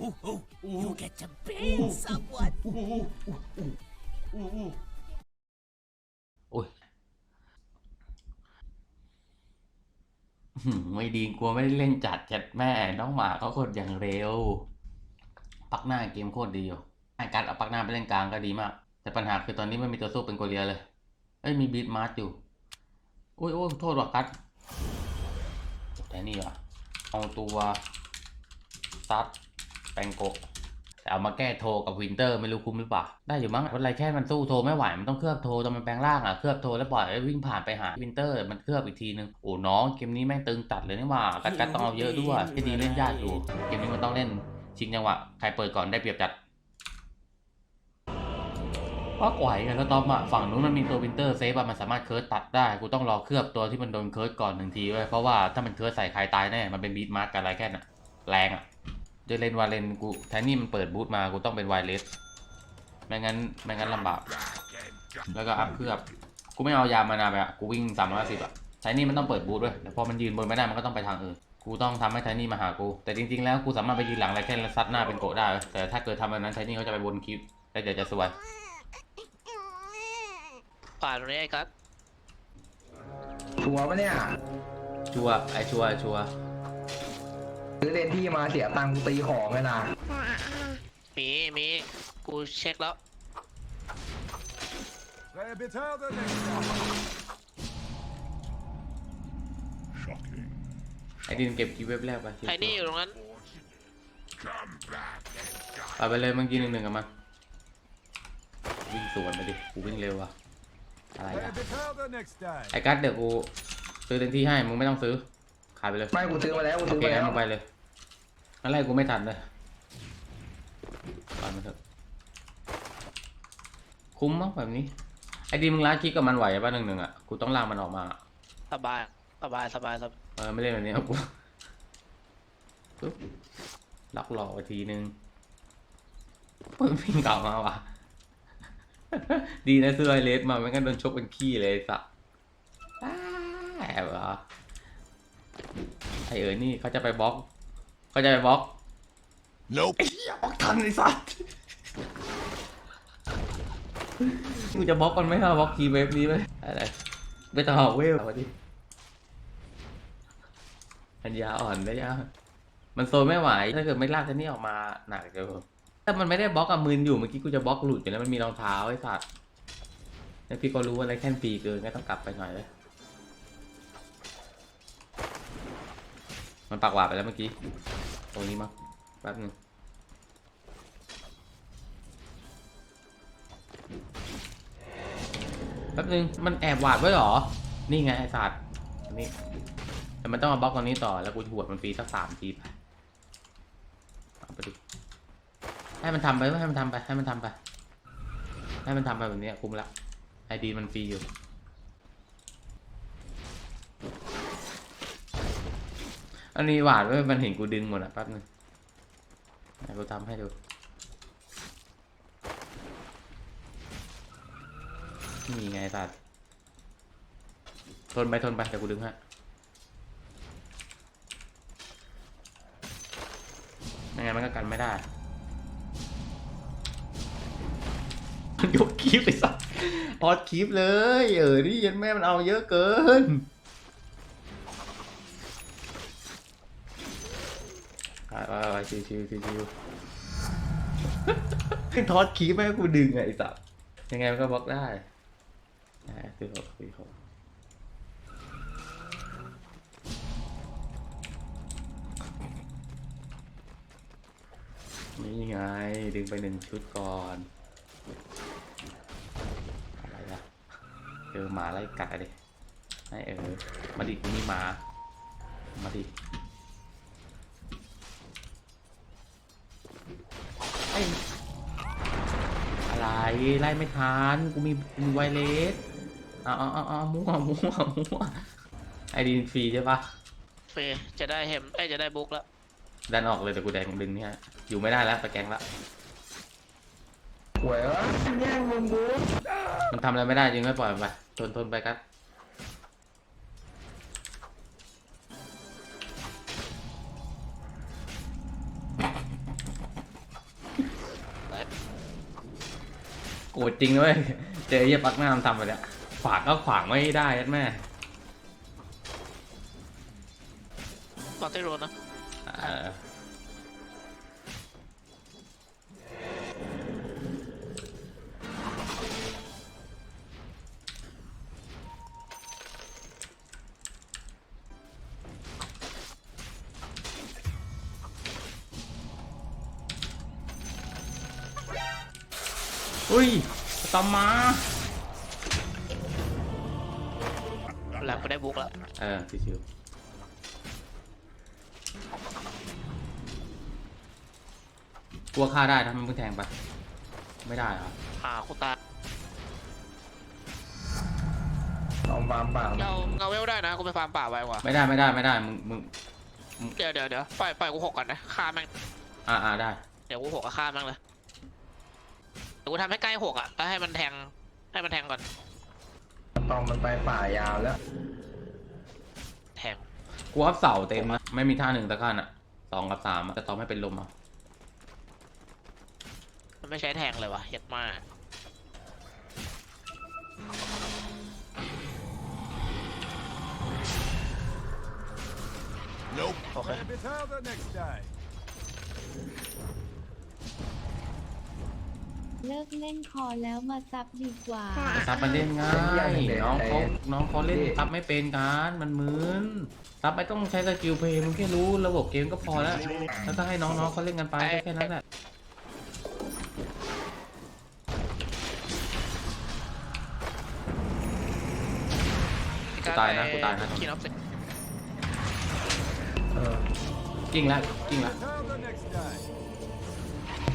You get to bang someone. โอ้ยหืมไม่ดีกลัวไม่ได้เล่นจัดจัดแม่ น้องหมาเขากดอย่างเร็ว ปักหน้าเกมโคตรดีอยู่ไอ้การเอาปักหน้าไปเล่นกลางก็ดีมาก แต่ปัญหาคือตอนนี้ไม่มีตัวสู้เป็นโกเลียเลย เอ้ยมีบีทมาร์ทอยู่โอ้ยโอ้ยโทษว่ะกัดแต่นี่ว่ะเอาตัวซัด แปงโกะแต่เอามาแก้โทกับวินเตอร์ไม่รู้คุ้มหรือเปล่า ได้อยู่มั้งอะไรแค่มันสู้โทไม่ไหว มันต้องเคลือบโทตอนมันแปลงร่างอะ เคลือบโทแล้วปล่อยวิ่งผ่านไปหาวินเตอร์ มันเคลือบอีกทีนึง โอ้น้องเกมนี้แม่งตึงจัดเลยนี่ว่ากัดกัดต้องเอาเยอะด้วยที่ดีเล่นยากอยู่ เกมนี้มันต้องเล่นชิงจังหวะ ใครเปิดก่อนได้เปรียบจัดก็ไหวกันแล้วตอมอะฝั่งนู้นมันมีตัววินเตอร์เซฟอะมันสามารถเคิร์ดตัดได้ กูต้องรอเคลือบตัวที่มันโดนเคิร์ดก่อนหนึ่งทีไว้ยเพราะว่าถ้ามันเคิร์ดใส่ใครตายแน่ มันเป็นบีทมาร์กกันอะไรแค่น่ะแรงอะ จะเล่นวาเลนกูแทนนี่มันเปิดบูทมากูต้องเป็นไวเลสไม่งั้นไม่งั้นลำบากแล้วก็อัพเคลือบกูไม่เอายามานาไปอะกูวิ่งสามร้อยสิบอะไทนี่มันต้องเปิดบูทด้วยแต่พอมันยืนบนไม่ได้มันก็ต้องไปทางอื่นกูต้องทำให้ไทนี่มาหากู แต่จริงๆแล้วกูสามารถไปยืนหลังไรแค่แล้วซัดหน้าเป็นโกะได้เว้ยแต่ถ้าเกิดทำแบบนั้นไทนี่เขาจะไปวนคลิปแล้วเดี๋ยวจะสวยป่าตรงนี้ไอ้กัสชัวร์ปะเนี่ยชัวร์ไอชัวร์ไอ้ชัวร์ ซื้อเลนที่มาเสียตังค์ตีของเลยนะมีมีกูเช็คแล้ว They betel the next Shocking. ไอดินเก็บคีย์เว็บแรกไปไอ้นี่อยู่ตรงนั้น Come back and die. เอาไปเลยเมื่อกี้หนึ่งหนึ่งกับมันวิ่งสวนไปดิกูวิ่งเร็วว่ะอะไร They อะ betel the next day. ไอกัสเดี๋ยวกูซื้อเต็มที่ให้มึงไม่ต้องซื้อ ขายไปเลยไม่กูซื้อมาแล้วกูโอซื้อเคมาแล้งั้นวมึงไปเลยงั้นไล่กูไม่ทันเลยปล่อยมันเถอะคุ้มมั้งแบบนี้ ไอดีมึงล้าคลิกกับมันไหวป่ะหนึ่งหนึ่งอะกูต้องลากมันออกมาสบาย สบาย สบายสบายเออไม่เล่นแบบนี้เอากูปึ๊บล็อกหลอกไปทีนึงปึ๊บวิ่งกลับมาว่ะ ดีนะซื้อไอเลสมาไม่งั้นโดนชกเป็นขี้เลยไอ้สัสอ้าแอบเหรอ ไอเอ๋ยนี่เขาจะไปบล็อกเขาจะไปบล็อก Nope. ไอ้เหี้ยบล็อกทันไอ้สัสกูจะบล็อกมันไหมครับบล็อกคีย์เวฟนี้ไหมอะไรไม่ต้องเอาเวลมาดิปัญญาอ่อนได้ยังมันโซนไม่ไหวถ้าเกิดไม่ลากทันนี่ออกมาหนักจะถ้ามันไม่ได้บล็อกกับมืนอยู่เมื่อกี้กูจะบล็อกหลุดอยู่แล้วมันมีรองเท้าไอ้สัตว์แล้วพี่ก็รู้ว่าอะไรแค่นปีเกินก็ต้องกลับไปหน่อยเลย มันปากหวาดไปแล้วเมื่อกี้ ตรงนี้มั้งแป๊บนึงแป๊บนึง มันแอบหวาดไว้หรอ นี่ไงไอ้สัตว์อันนี้แต่มันต้องมาบล็อกตรงนี้ต่อ แล้วกูหวดมันฟรีสักสามทีไปเอาไปดิให้มันทำไป ให้มันทำไป ให้มันทำไป ให้มันทำไปแบบนี้คุ้มละไอดีมันฟรีอยู่ อันนี้หวาดไว้มันเห็นกูดึงหมดอะแป๊บนึงเดี๋ยวกูทำให้ดู นี่ไงสัตว์ทนไปทนไปเดี๋ยวกูดึงฮะยังไงมันก็กันไม่ได้ยกคลิปไปสัตว์ออดคลิปเลย เออนี่ยันแม่มันเอาเยอะเกิน ไปไปไปชิวชิวชิวชิวขึ้นทอดคลิปไห้กูดึงไงไอ้สัตว์ยังไงมันก็บล็อกได้อ่หกคือหกนี่ไง ดึงไปหนึ่งชุดก่อน อะไรล่ะเจอหมาไล่กัดเลยให้เออ มาดิกูมีหมา มาดิ อ้อะไรไล่ไม่ทันกูมีกูมีไวเลสเอาเอาเอาเอามั่วมั่วมั่วไอดีนฟรีใช่ปะเฟยจะได้เห็มเอ้ยจะได้บุ๊กแล้วดันออกเลยแต่กูแดงดึงเนี่ยอยู่ไม่ได้แล้วตะแกรงละหวยวะแย่งมึงกูมันทำอะไรไม่ได้จริงไม่ปล่อยมันไปทนทนไปกัดโรธจริงนะเว้ยเจอไอ้เหี้ยปักหน้ามันทำไปแล้วขวางก็ขวางไม่ได้ยัดแม่ปาเต้โรนะเอออุ้ย ตอมมาแหลมก็ได้บุกแล้วเออชิวๆกลัวฆ่าได้ถ้ามันเพิ่งแทงไป ไม่ได้เหรออ่าคุณตาเอาฟาร์มเปล่าเราเงาเวลได้นะกูไปฟาร์มป่าไว้กว่าไม่ได้ไม่ได้ไม่ได้มึงมึงเดี๋ยวเดี๋ยวเดี๋ยวปล่อยปล่อยกูหกก่อนนะฆ่าแม่งอ่าอ่าได้ เดี๋ยวกูหกก็ฆ่าแม่งเลยเดี๋ยว กูทำให้ใกล้หกอะแล้วให้มันแทง ให้มันแทงก่อน ตอมมันไปป่ายาวแล้ว แทง กูอัพเสาเต็มนะไม่มีท่าหนึ่งตะขั้นอะสองกับสามอะแต่ตอนไม่เป็นลมอะมันไม่ใช้แทงเลยวะเย็ดมาก Nope. Okay. Maybe tell the next time. เลิกเล่นคอแล้วมาซับดีกว่า ซับมันเล่นง่ายน้องเขาน้องเขาเล่นซับไม่เป็นการมันมึนซับไม่ต้องใช้สกิลเพย์มึงแค่รู้ระบบเกมก็พอแล้วแล้วก็ให้น้องๆเขาเล่นกันไปแค่นั้นแหละกูตายนะกูตายนะกิ้งล้วกิ้งล้ว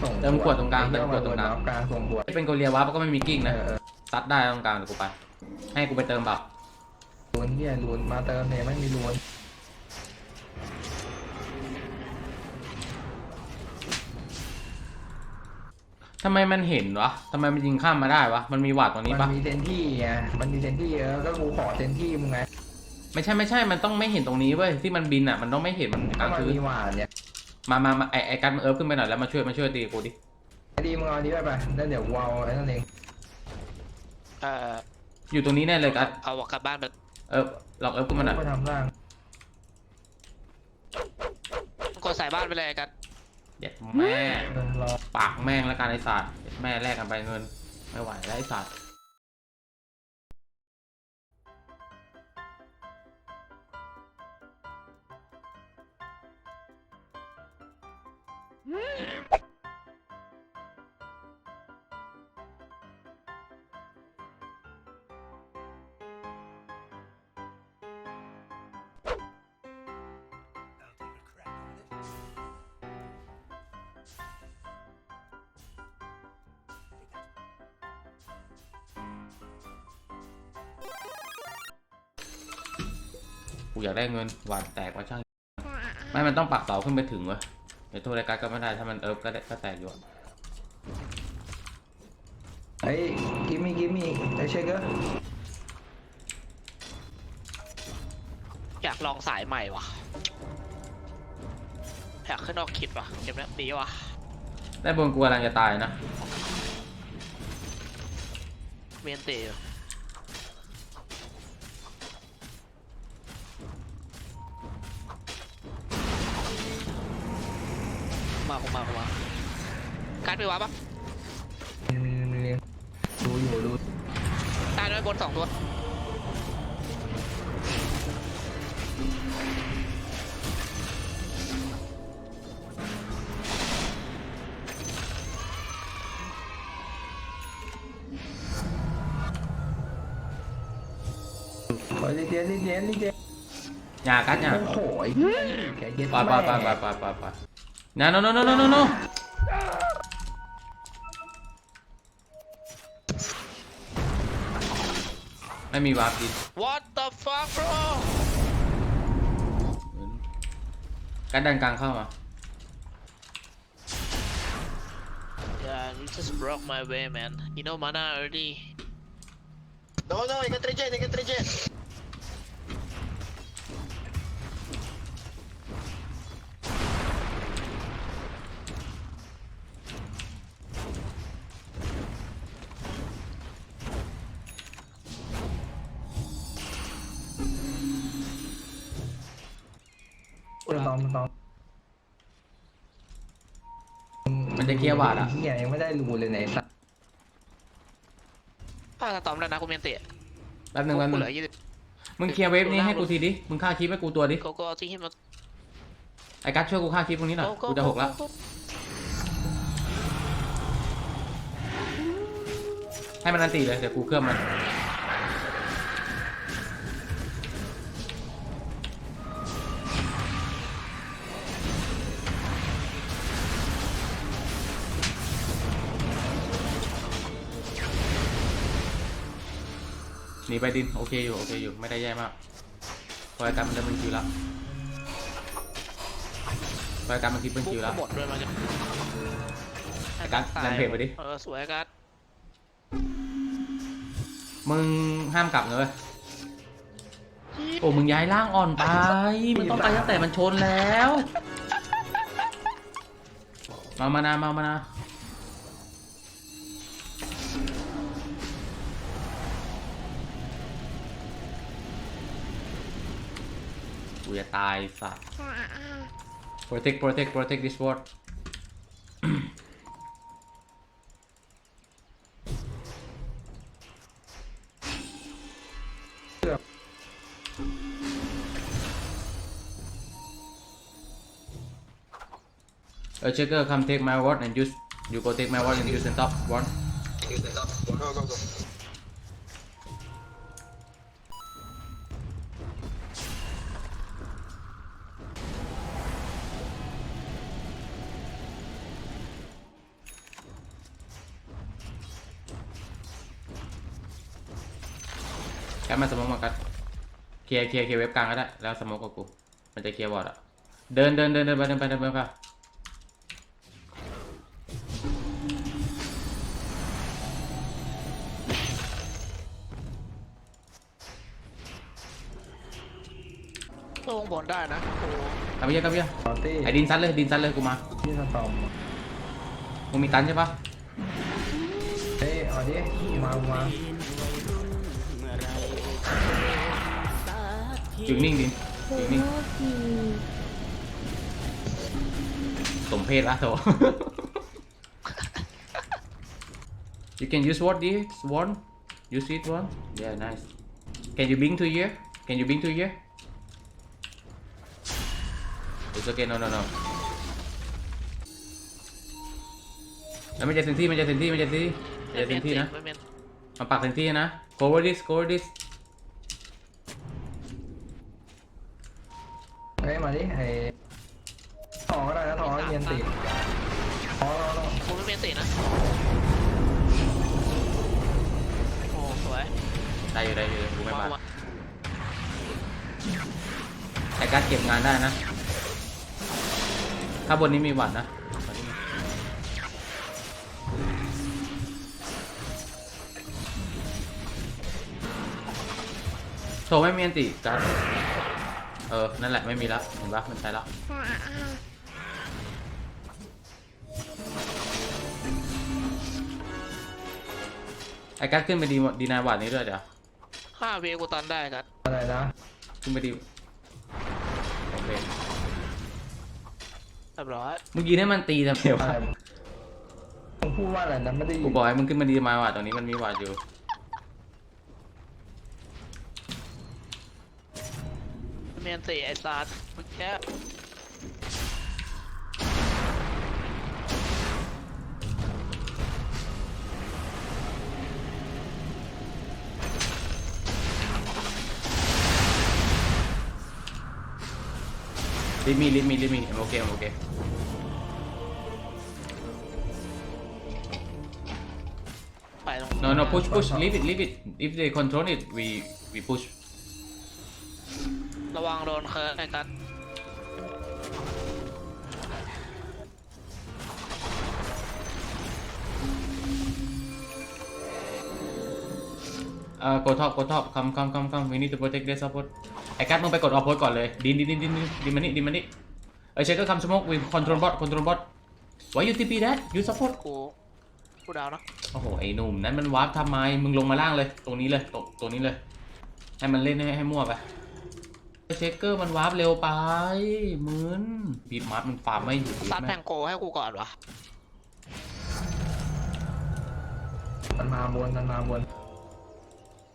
ส่งเติมขวดตรงกลางเติมขวดตรงกลาง กลางส่งขวดเป็นโกเลียวับก็ไม่มีกิ้งเอนะอเออซัดได้ตรงกลางเดี๋ยวกูไป ให้กูไปเติมเปล่าลูนเฮียลูนมาเติมเนี่ยไม่มีลูนทำไมมันเห็นวะทำไมมันยิงข้ามมาได้วะ มันมีหวาดตรงนี้มัปะมีเซนที่ไงมันมีเซนที่เออก็กูขอเซนที่มึงไง ไม่ใช่ไม่ใช่ มันต้องไม่เห็นตรงนี้เว้ย ที่มันบินอะ มันต้องไม่เห็นมันกก็ลางมันคืนมีหวานเนี่ย มามามาไอไอการเอิร์ฟขึ้นไปหน่อยแล้วมาช่วยมาช่วยตีกูดิไอ้ดีมึงเอาอันนี้ไปไปแล้วเดี๋ยวกูเอาไอ้นั่นเองเอ่ออยู่ตรงนี้แน่เลยกันเอากลับบ้านไปเอิร์ฟลองเอิร์ฟขึ้นมาหน่อยไปทำร่างกดใส่บ้านไปเลยกันเด็ดแม่เออรอ ปากแม่งแล้วกันไอสัตว์แม่แลกกันไปเงิน ไม่ไหวแล้วไอสัตว์ กูอยากได้เงินหวานแตกว่าช่างไม่มันต้องปักเสาขึ้นไปถึงเว้ยเดี๋ยวโทษรายการก็ไม่ได้ถ้ามันเอิร์ฟก็ได้ก็แตกอยู่อะไอ้กิมมี่กิมมี่ไอ้เชคเกอร์อยากลองสายใหม่ว่ะอยากขึ้นออกคิดว่ะเกมนี้ดีว่ะได้บนกูกำลังจะตายนะ เมียนตีอยู่ มากูมากูมาการดไปวะปะมีมีมีดูอยู่ดูตายด้วยบนสองตัวขอดีเจนดีเจนดีเจนอย่ากัดอย่าโอ้โหไอ้แกเย็ดไปไปไปไปไปไปไปนะโนโนโนโนโ นโนไม่มีวาร์ปดิน What the fuck bro การดันกลางเข้ามา Yeah you just broke my way man you know mana already No, no, I can regen, I can regen. เคลียร์บาดอะเฮียยังไม่ได้รูเลยไหนสัตว์ถ้าสตอมแล้วนะกูเมนเตะแป๊บนึงแป๊บกูนึงเหลือยี่สิบมึงเคลียร์เวฟนี้ให้กูทีดิมึงฆ่าคลิปให้กูตัวดิโกโก้ที่หิมะไอ้กัสช่วยกูฆ่าคลิปตรงนี้หน่อยกูจะหกแล้วให้มันอันตีเลยเดี๋ยวกูเคลื่อนมัน นีไปดิน โอเคอยู่ โอเคอยู่ ไม่ได้แย่มากพอยการมันเริ่มเป็นคิวแล้วพอยการมันคิดเป็นบุ๊คิวกแล้วหมดด้วยมันจะไอ้กัสแลนเพจไปดิ เออ สวยกัสมึงห้ามกลับนะเลยโอ้ มึงย้ายร่างอ่อนไป มึงต้องไปตั้งแต่มันชนแล้ว มามานามามานา จะตายสัตว์ protect protect protect this ward เออ checker come take my ward and use you go take my ward and use the top one Go, go, go. Cắt มาสมองมากัดเคลียร์เคลียร์เคลียร์เว็บกลางก็ได้ แล้วสมองกับกู มันจะเคลียร์บอร์ดอะเดินเดินเดินเดินไปเดินไปเดินไปค่ะลงบนได้นะโอ้กลับไปเยอะกลับไปเยอะตอตี้ไอ้ดินซัดเลยดินซัดเลยกูมาที่สตอมมึงมีตันใช่ปะเฮ้ยเอาดิมามา จึงนิ่งดินโซจึงนิ่งโล่ทีสมเพศละโถ you can use what this one use it one yeah nice can you bring to here can you bring to here it's okay no no no แล้วมันจะเซนที่มันจะเซนที่มันจะเซนที่มันจะเซนที่นะไม่เมนมาปักเซนที่นะ cover this cover this นนี้มีหวัดนะโชว์ไม่มีอันติจัดเออ นั่นแหละไม่มีแล้วเห็นปะมันใช้แล้วไอ้กัดขึ้นไปดีดีนายหวัดนี้ด้วยเดี๋ยวห้าเวกูตันได้กัสอะไรนะ ขึ้นไปดี เรียบร้อยมึงยืนให้มันตีทำไมอะวะไรมึงพูดว่าอะไรนะไม่ได้ยิกูนบอกให้มึงขึ้นมาดีมาหวัดตรงนี้มันมีหวัดอยู่ เมนเตะไอ้ซาร์มึงแค่ ลิมีลิมีลิมีโอเคโอเคไปตรง no no push push leave it leave it if they control it we we push ระวังโดนเคิร์ฟไอ้กัสเอ่อ go top go top come come come come we need to protect their support ไอ้กัดมึงไปกดออฟโพสก่อนเลยดินดินดินดินดินดินมานี่ดินมานี่เออเชคก็ come smoke we control bot control bot why you TP that you support กูกูดาวนะโอ้โหไอ้หนุ่มนั้นมันวาร์ปทำไมมึงลงมาล่างเลย ตรงนี้เลยตรงตรงนี้เลย ให้มันเล่นให้ให้มั่วไปเชคเกอร์มันวาร์ปเร็วไปหมืนบีบมัดมันฟาร์มไม่หยุดซัดแทแม่งโกให้กูก่อนวะมันมาบนมันมาบน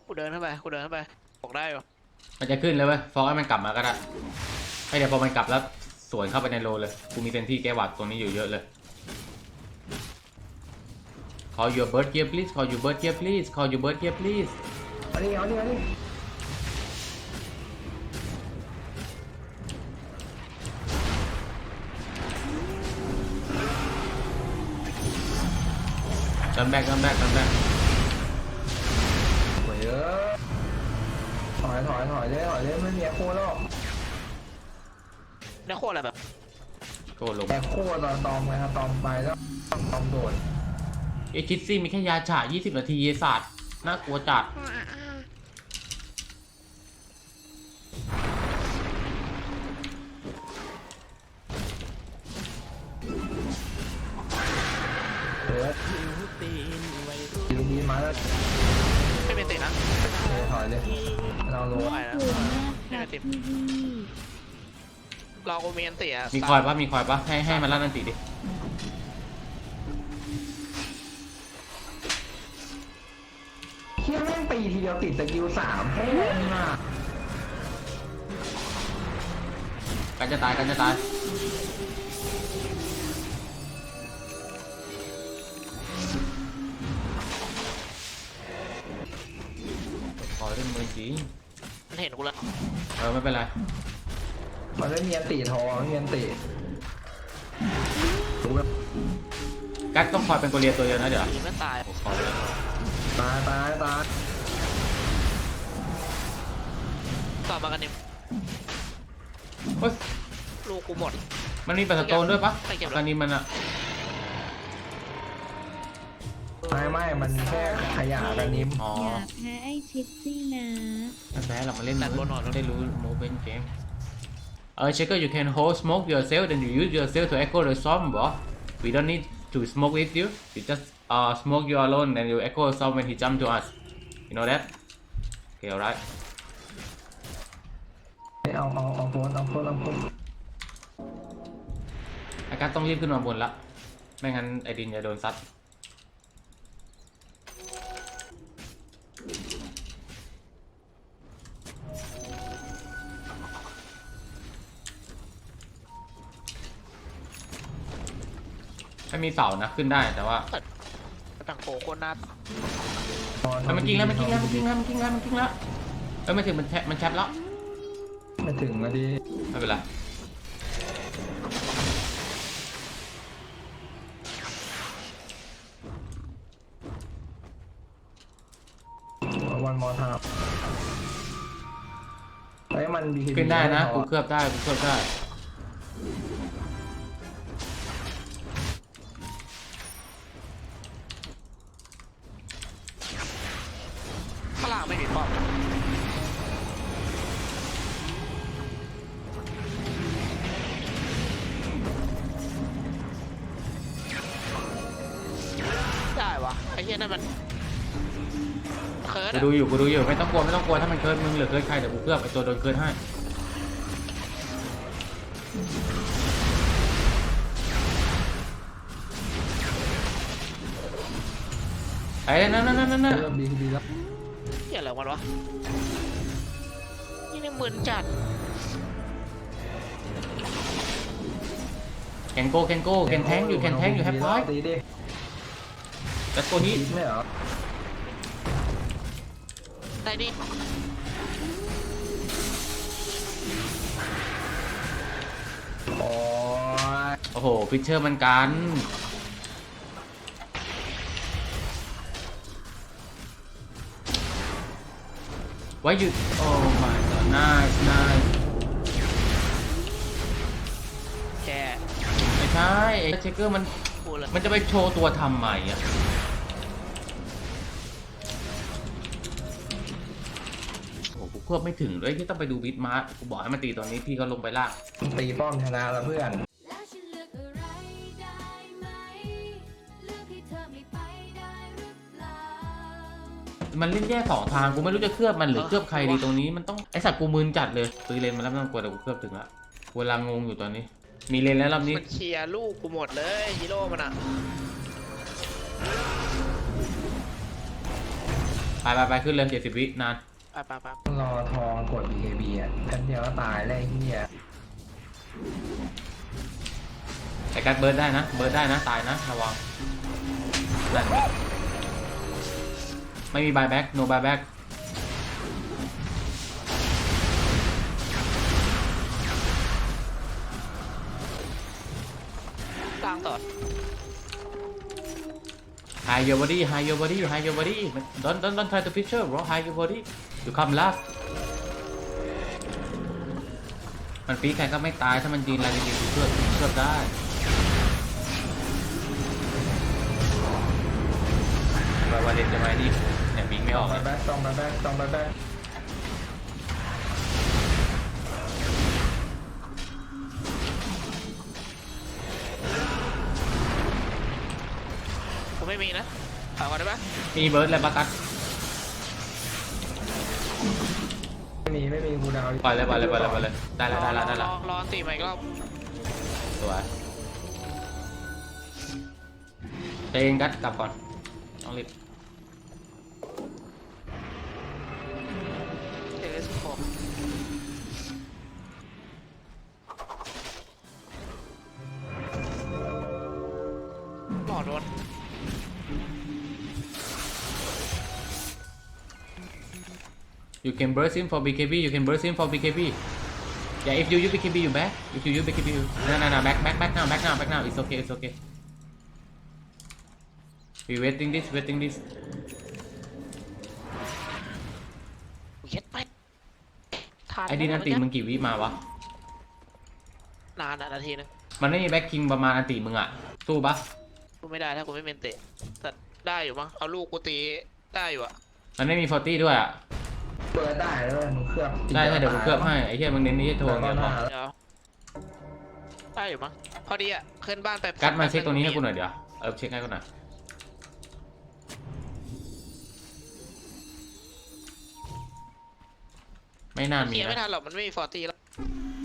กูเดินเข้าไปกูเดินเข้าไปบอกได้อยู่ มันจะขึ้นเลยเว้ยฟอกให้มันกลับมาก็ได้ให้เดี๋ยวพอมันกลับแล้วสวนเข้าไปในโลเลย กูมีเต็มที่แก้หวัดตรงนี้อยู่เยอะเลย Call your bird here please Call your bird here please Call your bird here please เอาดิเอาดิเอาดิ Turn back turn back turn back สวยเยอะถ อยถอยถอยเลยถอยเลยไม่มีแอคโคแล้วเนี่ยโคตรอะไรแบบโกรธลงแอคโคตอนตอมไงครับตอมไปแล้วตอมโดดไอคิดซี่มีแค่ยาฉะ20 นาทีเยศาสตร์น่ากลัวจัดเดี๋ยวดีดีมาแล้วไม่เป็นติดนะเดี๋ยวถอยเลย เราลงไปนะกลัวมากครับพี่พี่เรากูมีอันติอะมีคอยปะมีคอยปะให้ให้มันลั่นอันติดิเฮียแม่งตีทีเดียวติดสกิลสามแค่นี้มากกันจะตายกันจะตาย ริงมันเห็นกูแล้วเออไม่เป็นไรมันไม่มีอันตีทองไม่มีอันตีรู้แบบกัดต้องคอยเป็นโกเลียตัวเดียวนะเดี๋ยวยิงไม่ตายขอเลยตายตายตายต่อมากันนิมเฮ้ยลูกกูหมดมันมีปัสโตนด้วยปะไปเก็บแล้วการนี้มันอะ ไม่ไม่มันแค่ขยะกันนิ้มอ๋ออยากแพ้ไอ้ชิดซี่นะ ไม่แพ้เรามาเล่นแต่บนหน่อยได้รู้โมเมนต์เกมเออ checker you can hold smoke yourself then you use yourself to echo the storm bro we don't need to smoke with you you just uh smoke you alone then you echo the storm when he jump to us you know that okay alright เอาเอาเอาโพสเอาโพสเอาโพสอาการต้องรีบขึ้นมาบนละ ไม่งั้นไอดินจะโดนซัด ไม่มีเสานะขึ้นได้แต่ว่าแทงโกโคตรน่าเฮ้ยมันกิ้งแล้วมันกิ้งแล้วมันกิ้งแล้วมันกิ้งแล้วมันกิ้งแล้วเอ้ยไม่ถึงมันแทะมันแคปแล้วไม่ถึงมาดีไม่เป็นไรวันมอทาไอ้ยมัน BKB ขึ้นได้นะม่พกูอเคลือบได้กูเคลือบได้ เคิร์ดกูอะดูอยู่กูดูอยู่ไม่ต้องกลัวไม่ต้องกลัวถ้ามันเคิร์ดมึงเหลือเคิร์ดใครเดี๋ยวกูเคลือบไอตัวโดนเคิร์ดให้ไอ้นั่นนั่นนั่นนั่นนั่นเริ่ม BKB แล้วเหี้ยอะไรวะวะนี่นี่มึนจัดแคนโกแคนโกแคนแทงอยู่แคนแทงอยู่แฮปปี้ตีดิแล้วตัวนี้คิดไม่เหรอ ได้ดิโอ้ยโอ้โหฟิชเชอร์มันกัน ไว้หยุดโอ้ my god nice nice แกไม่ใช่ไอ้เชคเกอร์มัน พูดเลยมันจะไปโชว์ตัวทำใหม่อะ ควบไม่ถึงด้วยที่ต้องไปดูบิทมาร์กูบอกให้มันตีตอนนี้พี่ก็ลงไปล่างตีป้อมชนะแล้วเพื่อนแล้วฉันเลือกอะไรได้ไหมเลือกให้เธอไม่ไปได้หรือเปล่ามันเล่นแยกสองทางกูไม่รู้จะเคลือบมันหรือเคลือบใครดีตรงนี้มันต้องไอสัตว์กูมึนจัดเลยซื้อเลนมาแล้วไม่ต้องกลัวแต่กูเคลือบถึงละเวลางงอยู่ตอนนี้ มีเลนแล้วรอบนี้มันเคลียร์ลูกกูหมดเลยฮีโร่มันอะไปไปไปขึ้นเลยเจ็ดสิบวินาน ไปไปไปรอทองกด BKB อะกันเดียวก็ตายแล้วไอ้เหี้ยไอ้กัดเบิร์ดได้นะ เบิร์ดได้นะ ตายนะ ระวังนั่นไงไม่มีบายแบ็กโนบายแบ็กกลางต่อ high your body high your body high your body don't don't don't try to picture bro high your body you come last มันปีกใครก็ไม่ตายถ้ามันยืนอะไรดีๆเชื่อเชื่อได้วาวาเลนจะมาดิเนี่ยบิงไม่ออกไปเลยแบ็คต้องไปแบ็คต้องไปแบ็คกูไม่มีนะถามก่อนได้ปะมีเบิร์ดแล้วปะกัด ไม่มีไม่มีกูดาวปล่อยเลยปล่อยเลยปล่อยเลยปล่อยเลยได้แล้วได้แล้วได้รแล้อวรอตีใหม่อีกรอบสวยใจเย็นกัดกลับก่อนต้องรีบ You can burst in for BKB. You can burst in for BKB. Yeah, if you use BKB, you back. If you use BKB, you... no, no, no, back, back, back now, back now, back now. It's okay, it's okay. We waiting this, waiting this. กูเย็ดไปทานไอ้ดินอันติมึงกี่วิมาวะ นานอะนาทีนึงมันไม่มีแบ็คคิงประมาณอันติมึงอะสู้ปะกูไม่ได้ถ้ากูไม่เมนเตะแต่ได้อยู่มั้งเอาลูกกูตีได้อยู่อะมันไม่มีฟอร์ตี้ด้วยอะ เปิดได้แล้วมึงเคลือบได้ใช่เดี๋ยวกูเคลือบให้ไอ้เหี้ยมึงเน้นนี่ให้โทรอย่างเดียวพอเดี๋ยวได้อยู่มั้งพอดีอะขึ้นบ้านไปกัดมาเช็คตรงนี้ให้กูหน่อยเดี๋ยวเออเช็คให้กูหน่อยไม่น่าเคมีลียร์ไม่นะทันหรอกมันไม่มีฟอร์ตี้แล้ว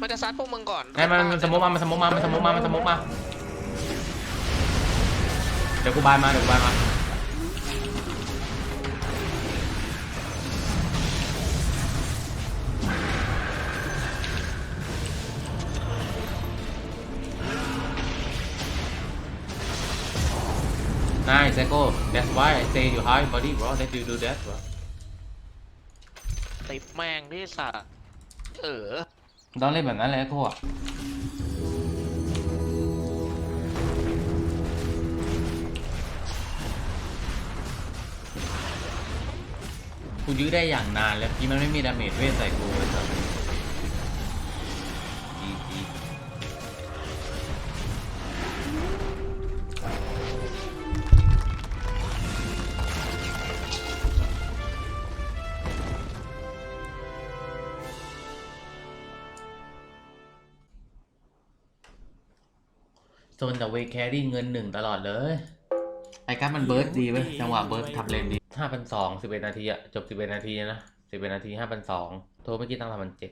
มันจะซัดพวกมึงก่อนไอ้มันมันสมมติมามันสมมติมามันสมมติมามันสมมติมาเดี๋ยวกูบายมาเดี๋ยวกูบายมา Nice, Echo. That's why I say you high body, bro. That you do that, bro. ติดแม่งที่สัตว์เออ ต้องเล่นแบบนั้นเลย Echo อะกูยื้อได้อย่างนานแล้วพี่มันไม่มีดาเมจเวทใส่กูเลยครั นแต่เวแครี่เงินหนึ่งตลอดเลย ไอ้การดมันเบิร์ดดีเว้ยจังหวะเบิร์ดทำเลนดีห้าพันสองสิบเอ็ดนาทีอะจบสิบเอ็ดนาทีนะสิบเอ็ดนาทีห้าพันสองโทรเมื่อกี้ตั้งทำพันเจ็ด